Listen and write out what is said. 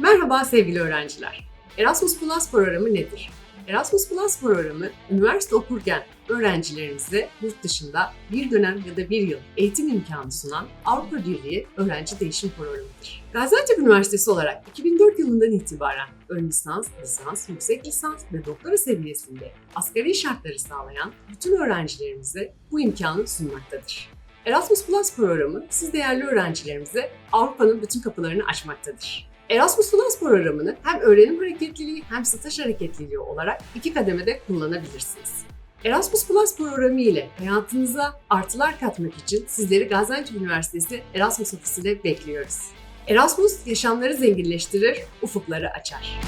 Merhaba sevgili öğrenciler. Erasmus Plus programı nedir? Erasmus Plus programı, üniversite okurken öğrencilerimize yurt dışında bir dönem ya da bir yıl eğitim imkanı sunan Avrupa Birliği öğrenci değişim programıdır. Gaziantep Üniversitesi olarak 2004 yılından itibaren ön lisans, lisans, yüksek lisans ve doktora seviyesinde asgari şartları sağlayan bütün öğrencilerimize bu imkanı sunmaktadır. Erasmus Plus programı siz değerli öğrencilerimize Avrupa'nın bütün kapılarını açmaktadır. Erasmus Plus programını hem öğrenim hareketliliği hem staj hareketliliği olarak iki kademede kullanabilirsiniz. Erasmus Plus programı ile hayatınıza artılar katmak için sizleri Gaziantep Üniversitesi Erasmus Ofisi'ne bekliyoruz. Erasmus yaşamları zenginleştirir, ufukları açar.